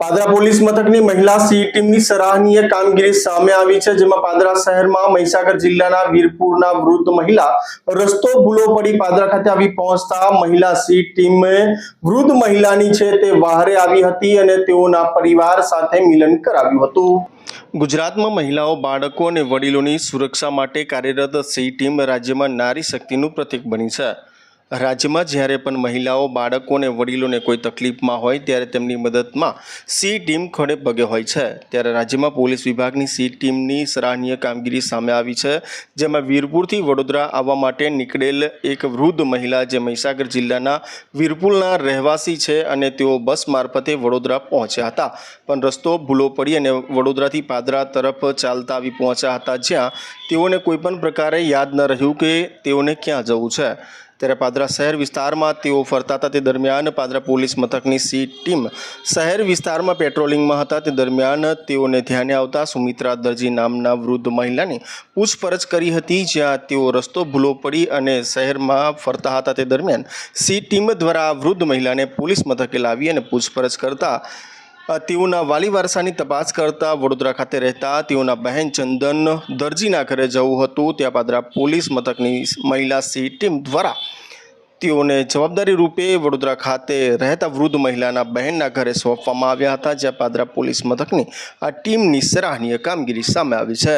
Padra police મથકની મહિલા C ટીમની સરાહનીય કામગીરી સામે આવી છે, જેમાં પાદરા શહેરમાં મહીસાગર જિલ્લાના વીરપુરના વૃદ્ધ મહિલા રસ્તો ભૂલો પડી પાદરા ખાતે આવી પહોંચતા મહિલા સી ટીમે વૃદ્ધ મહિલાની છે તે વાહરે આવી હતી અને તેઓના પરિવાર સાથે મિલન કરાવ્યું હતું. ગુજરાતમાં મહિલાઓ, બાળકો અને વડીલોની સુરક્ષા માટે કાર્યરત સી ટીમ રાજ્યમાં નારી શક્તિનું પ્રતીક બની છે. રાજ્યમાં જ્યારે પણ મહિલાઓ, બાળકો અને વડીલોને કોઈ તકલીફમાં હોય ત્યારે તેમની મદદમાં સી ટીમ ખડે પગે હોય છે. ત્યારે રાજ્યમાં પોલીસ વિભાગની સી ટીમની સરાહનીય કામગીરી સામે આવી છે, જેમાં વીરપુરથી વડોદરા આવવા માટે નીકળેલ એક વૃદ્ધ મહિલા જે મહીસાગર જિલ્લાના વીરપુરના રહેવાસી છે અને તેઓ બસ મારફતે વડોદરા પહોંચ્યા હતા. પણ રસ્તો ભૂલો પડી અને વડોદરાથી પાદરા તરફ ચાલતા આવી પહોંચ્યા હતા, જ્યાં તેઓને કોઈપણ પ્રકારે યાદ ન રહ્યું કે તેઓને ક્યાં જવું છે. ત્યારે પાદરા શહેર વિસ્તારમાં તેઓ ફરતા હતા. તે દરમિયાન પાદરા પોલીસ મથકની સી ટીમ શહેર વિસ્તારમાં પેટ્રોલિંગમાં હતા. તે દરમિયાન તેઓને ધ્યાને આવતા સુમિત્રા દરજી નામના વૃદ્ધ મહિલાની પૂછપરછ કરી હતી, જ્યાં તેઓ રસ્તો ભૂલો પડી અને શહેરમાં ફરતા હતા. તે દરમિયાન સી ટીમ દ્વારા વૃદ્ધ મહિલાને પોલીસ મથકે લાવી અને પૂછપરછ કરતા તેઓના વાલી વારસાની તપાસ કરતા વડોદરા ખાતે રહેતા તેઓના બહેન ચંદન દરજીના ઘરે જવું હતું. ત્યાં પાદરા પોલીસ મથકની મહિલા સી ટીમ દ્વારા તેઓને જવાબદારી રૂપે વડોદરા ખાતે રહેતા વૃદ્ધ મહિલાના બહેનના ઘરે સોંપવામાં આવ્યા હતા, જ્યાં પાદરા પોલીસ મથકની આ ટીમની સરાહનીય કામગીરી સામે આવી છે.